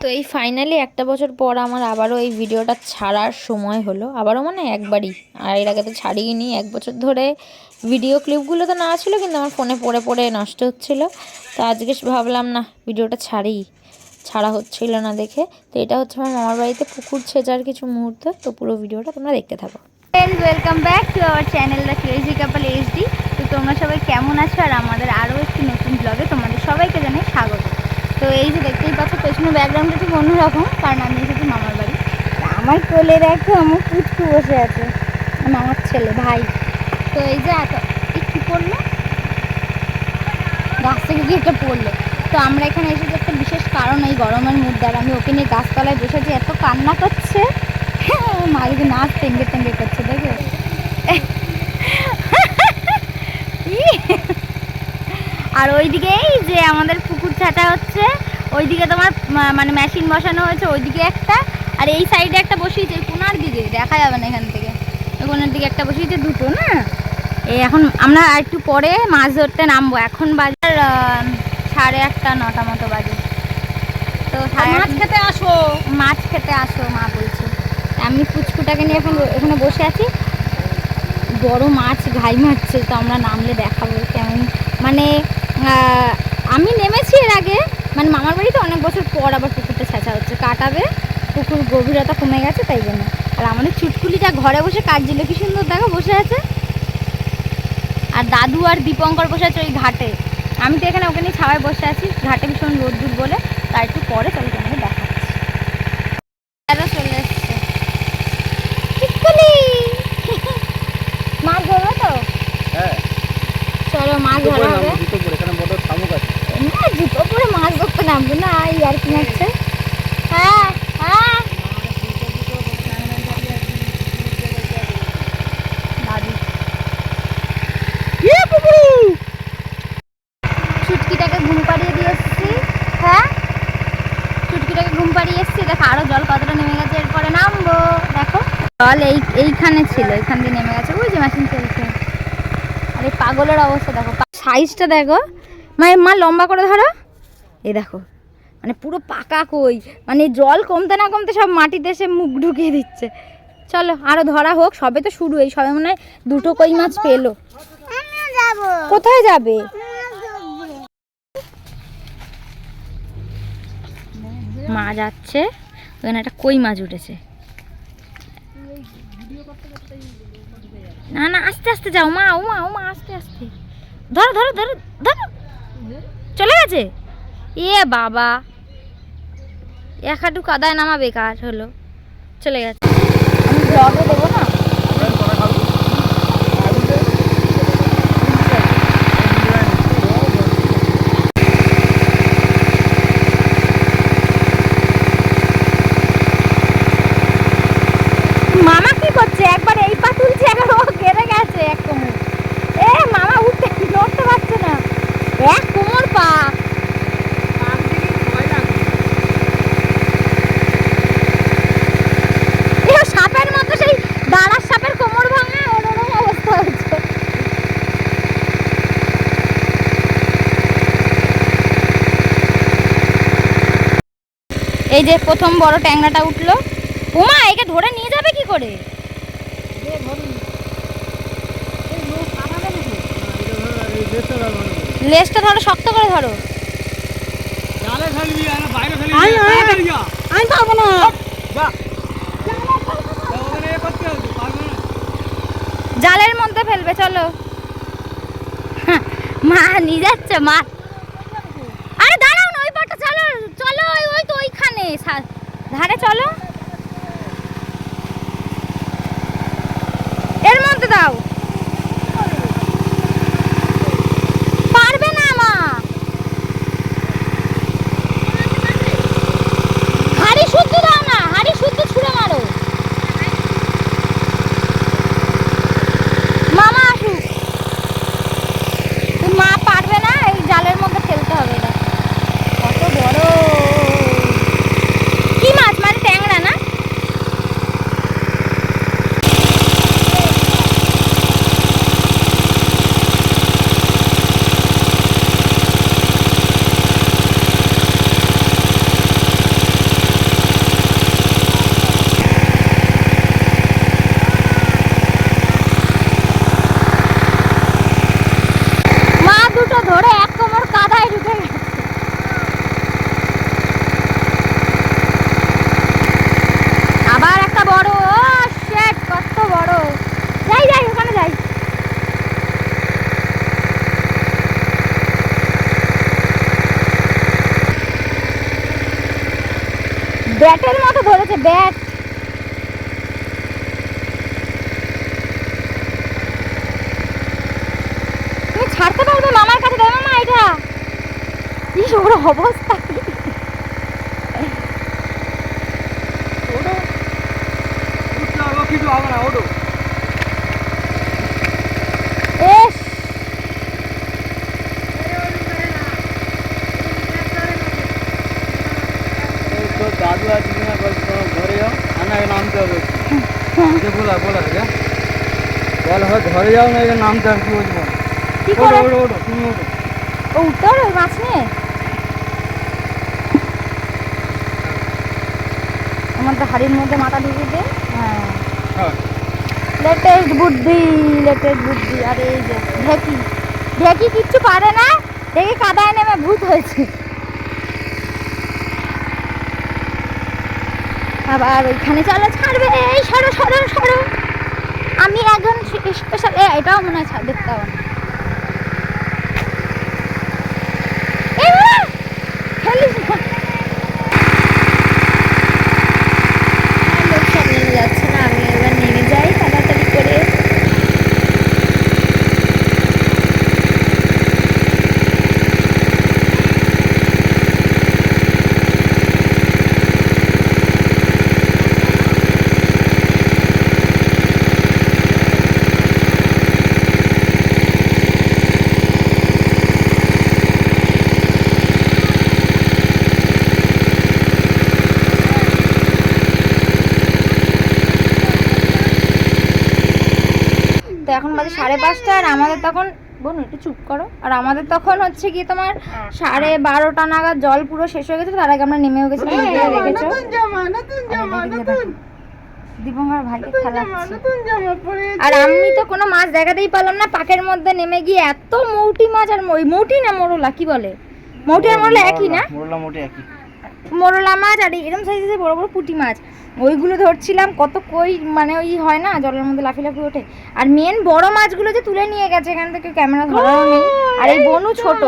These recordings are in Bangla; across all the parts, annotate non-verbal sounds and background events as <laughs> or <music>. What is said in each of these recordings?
তো এই ফাইনালি একটা বছর পর আমার আবারও এই ভিডিওটা ছাড়ার সময় হলো। আবারও মানে একবারই। আর এর আগে তো ছাড়িয়ে নি এক বছর ধরে ভিডিও ক্লিপগুলো তো না ছিল, কিন্তু আমার ফোনে পড়ে পড়ে নষ্ট হচ্ছিল। তো আজকে ভাবলাম না ভিডিওটা ছাড়ি। ছাড়া হচ্ছিল না দেখে। তো এটা হচ্ছে আমার মামার বাড়িতে পুকুর ছেঁচার কিছু মুহূর্ত। তো পুরো ভিডিওটা তোমরা দেখতে থাকো। Welcome back to our channel the crazy couple HD তো তোমরা সবাই কেমন আছো? আর আমাদের আরও একটি নতুন ব্লগে তোমাদের সবাইকে জানাই তো এই যে দেখতেই পাচ্ছ পেছনে ব্যাকগ্রাউন্ডটা ঠিক অন্যরকম। কারণ আমি এসেছি মামার বাড়ি। আমার কোলে দেখো আমার পুচকু বসে আছে। মামার ছেলে ভাই। তো এই যে এত কী পড়ল? গাছ থেকে কি একটা পড়ল। তো আমরা এখানে এসেছি একটা বিশেষ কারণ এই গরমের মধ্যে আর আমি ওকে নিয়ে গাছতলায় বসেছি এত কান্না করছে। <laughs> মালিকে নাচ টেঙ্গে টেঙ্গে করছে দেখো <laughs> আর ওইদিকে এই যে আমাদের ছাটা হচ্ছে। ওইদিকে তোমার মানে মেশিন বসানো হয়েছে ওইদিকে একটা। আর এই সাইডে একটা বসিয়েছে কোনার দিকে দেখা যাবে না এখান থেকে। কোনার দিকে একটা বসিয়েছে দুটো না? এই এখন আমরা একটু পরে মাছ ধরতে নামবো। এখন বাজার সাড়ে আটটা নটা মতো বাজে। তো মাছ খেতে আসো। মাছ খেতে আসো মা বলছে। আমি পুচকুটাকে নিয়ে এখন এখানে বসে আছি। বড় মাছ ঘাই মারছে তো আমরা নামলে দেখাবো কেমন। মানে আমি নেমেছি এর আগে। মানে মামার বাড়িতে অনেক বছর পর আবার পুকুরটা ছেঁচা হচ্ছে। কাটাবে, পুকুর গভীরতা কমে গেছে, তাই জন্য। আর আমাদের চুটকুলিটা ঘরে বসে কাটছিল, কি সুন্দর, দেখো, বসে আছে। আর দাদু আর দীপঙ্কর বসে আছে ওই ঘাটে। আমি তো এখানে ওখানে ছাওয়ায় বসে আছি। ঘাটে ভীষণ রোদ্দুর বলে। তার একটু পরে তাহলে তোমাকে দেখাচ্ছি দাদা চলে এসছে চিটকুলি মাছ ধরবে তো হ্যাঁ চলো মাছ জুতো ধরা পরে হবে নামবো, জুতো পরে, এখানে বড় শামুক আছে। না জুতো পরে মাছ ধরতে নামবো না এই আর কি মারছে হ্যাঁ হ্যাঁ দাদু চুটকিটাকে ঘুম পাড়িয়ে দিয়ে এসছি হ্যাঁ চুটকিটাকে ঘুম পাড়িয়ে এসছি দেখো আরও জল কতটা নেমে গেছে এরপরে নামবো দেখো জল এই এইখানে ছিল, এখান দিয়ে নেমে গেছে। ওই যে মেশিন চলছে। আর পাগলের অবস্থা, দেখো সাইজটা দেখো। মানে মা, লম্বা করে ধরো। এই দেখো মানে পুরো পাকা কই। মানে জল কমতে না কমতে সব মাটিতে এসে মুখ ঢুকিয়ে দিচ্ছে। চলো, আরও ধরা হোক, সবে তো শুরু, এই সবে মনে হয় দুটো কই মাছ পেল। কোথায় যাবে? মা যাচ্ছে, ওখানে একটা কই মাছ উঠেছে। না না, আস্তে আস্তে যাও, মা, ও মা ও মা, আস্তে আস্তে। ধরো ধরো ধরো ধরো। চলে গেছে? এ বাবা। এক হাঁটু কাদায় নামা বেকার হলো। চলে গেছে আমি ব্লগে দেবো না মামা কি করছে একবার এই পা তুলছে একবার ও গেড়ে গেছে এক কোমর এ মামা উঠতে নড়তে পারছে না এক কোমর পা এ সাপের মতো সেই দাঁড়ার সাপের কোমর ভাঙা ওরকম অবস্থা হয়েছে এই যে প্রথম বড় ট্যাংরাটা উঠল। ওমা একে ধরে নিয়ে যাবে কি করে। লেজটা ধরো শক্ত করে ধরো। আমি পারবে না। জালের মধ্যে ফেলবে চলো। মা নিয়ে যাচ্ছে মা আরে দাঁড়াও না ওই পাটা চলো চলো ওই ওই তো ওইখানে সা- ধারে চলো। পুরো ধরে, এক কোমর কাদায় ঢুকে গেছে। আবার একটা বড় শেট কত বড়। যাই যাই, ওখানে যাই। ব্যাটের মতো ধরেছে, ব্যাট। ছাড়তে পারবে? মামার কাছে দেয়, মামা, এটা। কি ওর অবস্থা। না ঘরে যাও। আনাকে নামতে হবে। আচ্ছা, বলা বল ঘরে যাও না নামতে আর কি বলব? কি করে ও উত্তর ওই মাছ নিয়ে? আমার তো হাড়ির মধ্যে মাথা ঢুকিয়ে দে। হ্যাঁ। হ্যাঁ। লেটেস্ট বুদ্ধি লেটেস্ট বুদ্ধি। আর এই যে ঢেকি। ঢেকি কিচ্ছু পারে না। ঢেকি কাদায় নেমে ভূত হয়েছে। আবার ওইখানে চলো ছাড়বে। এই সরো সরো সরো। আমি একজন স্পেশাল এটাও মনে হয় দেখতে হবে না। völlig সাড়ে পাঁচটা আর আমাদের তখন বোন একটু চুপ করো। আর আমাদের তখন হচ্ছে কি তোমার সাড়ে বারোটা নাগাদ জল পুরো শেষ হয়ে গেছে তার আগে আমরা নেমেও গেছিলাম ভিডিও দেখেছ? দীপঙ্কর ভাইকে খেলাচ্ছি আর আমি তো কোনো মাছ দেখাতেই পারলাম না পাকের মধ্যে নেমে গিয়ে এত মৌটি মাছ আর মৌটি না মোরলা কি বলে? মৌটি আর মোরলা একই না? মোরলা মোটে একই। মোরলা মাছ আর এরকম সাইজের বড় বড় পুঁটি মাছ। ওইগুলো ধরছিলাম, কত কই মানে ওই হয় না, জলের মধ্যে লাফি লাফি ওঠে। আর মেন বড় মাছগুলো যে তুলে নিয়ে গেছে, এখান থেকে ক্যামেরা ধরাও নেই। আর এই বনু ছোট,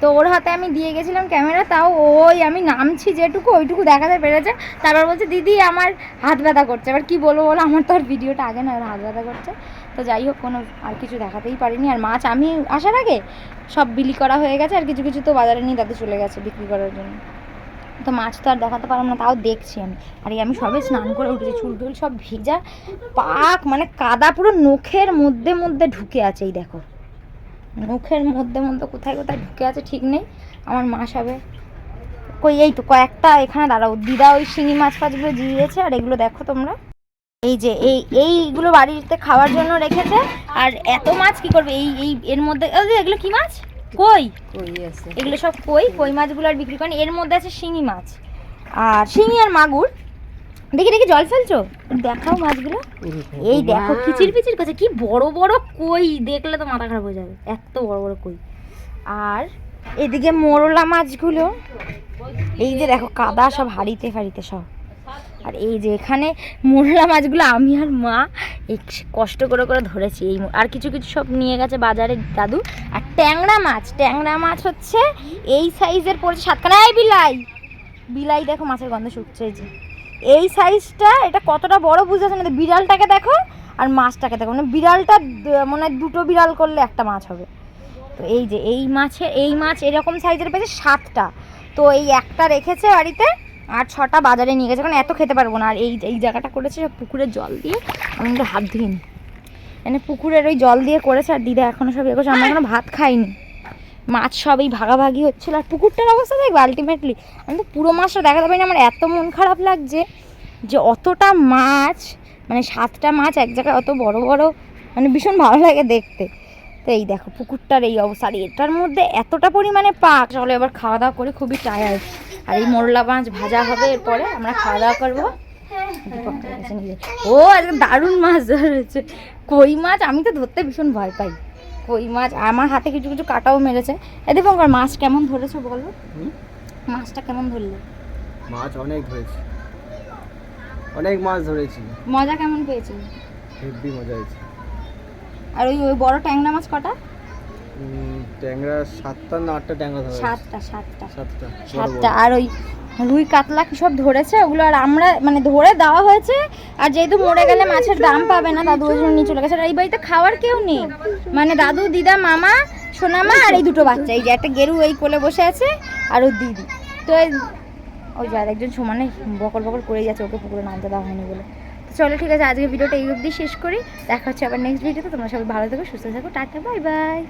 তো ওর হাতে আমি দিয়ে গেছিলাম ক্যামেরা তাও ওই আমি নামছি যেটুকু, ওইটুকু দেখাতে পেরেছে। তারপর বলছে, দিদি, আমার হাত ব্যথা করছে। এবার কি বলব বলো, আমার তো আর ভিডিওটা আগে না হাত ব্যথা করছে। তো যাই হোক, কোনো আর কিছু দেখাতেই পারিনি। আর মাছ আমি আসার আগে সব বিলি করা হয়ে গেছে, আর কিছু কিছু তো বাজারে নিয়ে তাতে চলে গেছে বিক্রি করার জন্য। তো মাছ তো আর দেখাতে পারলাম না, তাও দেখছি আমি। আর, আমি সবে স্নান করে উঠেছি, চুল টুল সব ভিজা। পাক মানে কাদা পুরো নখের মধ্যে মধ্যে ঢুকে আছে, এই দেখো। নখের মধ্যে মধ্যে কোথায় কোথায় ঢুকে আছে, ঠিক নেই। আমার মা সবে কই, এই তো কয়েকটা এখানে দাঁড়াও। দিদা ওই শিঙি মাছ ফাছগুলো দিয়েছে আর এগুলো দেখো তোমরা। এই যে, এই, এইগুলো বাড়িতে খাওয়ার জন্য রেখেছে, আর এত মাছ কি করবে? এই এই, এর মধ্যে এগুলো কি মাছ? কই? কই আছে? এগুলো সব কই? কই মাছগুলো আর বিক্রি করেন? এর মধ্যে আছে শিঙি মাছ। আর শিঙি আর মাগুর। দেখি দেখি জল ফেলছো? দেখাও মাছগুলো। এই দেখো কিচির পিচির করছে। কি বড় বড় কই? দেখলে তো মাথা খারাপ হয়ে যাবে। এত বড় বড় কই। আর এদিকে মোরলা মাছগুলো। এই যে দেখো কাদা সব হাড়িতে ফাড়িতে সব। আর এই যে এখানে মোরলা মাছগুলো আমি আর মা কষ্ট করে করে ধরেছি এই আর কিছু কিছু সব নিয়ে গেছে বাজারে দাদু। আর ট্যাংরা মাছ ট্যাংরা মাছ হচ্ছে এই সাইজের পড়েছে সাতখানা। এই বিলাই বিলাই দেখো মাছের গন্ধ শুকছে যে। এই সাইজটা এটা কতটা বড় বুঝতে পারছ না। বিড়ালটাকে দেখো আর মাছটাকে দেখো। মানে বিড়ালটা মনে হয় দুটো বিড়াল করলে একটা মাছ হবে। তো এই যে এই মাছে, এই মাছ এরকম সাইজের পেয়েছে সাতটা। তো এই একটা রেখেছে বাড়িতে আর ছটা বাজারে নিয়ে গেছে। কারণ এত খেতে পারব না। আর এই এই জায়গাটা করেছে সব পুকুরের জল দিয়ে। আমি কিন্তু হাত ধুইনি। মানে পুকুরের ওই জল দিয়ে করেছে আর দিদা এখনও সব ইয়ে করছে। আমরা এখনও ভাত খাইনি। মাছ সবই ভাগাভাগি হচ্ছিল। আর পুকুরটার অবস্থা দেখবে আলটিমেটলি আমি তো পুরো মাছটা দেখাতে পারিনি আমার এত মন খারাপ লাগছে যে অতটা মাছ মানে সাতটা মাছ এক জায়গায় অত বড় বড় মানে ভীষণ ভালো লাগে দেখতে। তো এই দেখো পুকুরটার এই অবস্থা। আর এটার মধ্যে এতটা পরিমাণে পাক। চলো এবার খাওয়া দাওয়া করে। খুবই টায়ার্ড আর এই মোরলা মাছ ভাজা হবে এরপরে আমরা খাওয়া দাওয়া করব। ও আজকে দারুণ মাছ ধরেছে। কই মাছ? আমি তো ধরতে ভীষণ ভয় পাই। কই মাছ? আমার হাতে কিছু কিছু কাটাও মেরেছে। এ দীপঙ্কর মাছ কেমন ধরেছো বলো? মাছটা কেমন ধরলে? মাছ অনেক ধরেছি। অনেক মাছ ধরেছি। মজা কেমন পেয়েছি? হেব্বি মজা হয়েছে। আর ওই ওই বড় ট্যাংরা মাছ কটা? ট্যাংরা সাতটা না আটটা ট্যাংরা ধরে সাতটা সাতটা। সাতটা সাতটা আর ওই রুই কাতলা কি সব ধরেছে? ওগুলো আর আমরা মানে ধরে দেওয়া হয়েছে আর যেহেতু মরে গেলে মাছের দাম পাবে না দাদু ওই জন্য নিয়ে চলে গেছে। আর এই বাড়িতে খাওয়ার কেউ নেই। মানে দাদু দিদা মামা সোনামা আর এই দুটো বাচ্চা। এই যে একটা গেরু এই কোলে বসে আছে আর ওর দিদি। তো ওই যে আরেকজন সমানে বকর বকর করে যাচ্ছে ওকে পুকুরে নামতে দেওয়া হয়নি বলে। তো চলো ঠিক আছে আজকে ভিডিওটা এই অবধি শেষ করি। দেখা হচ্ছে আবার নেক্সট ভিডিওতে তোমরা সবাই ভালো থেকো সুস্থ থাকো। Tata bye bye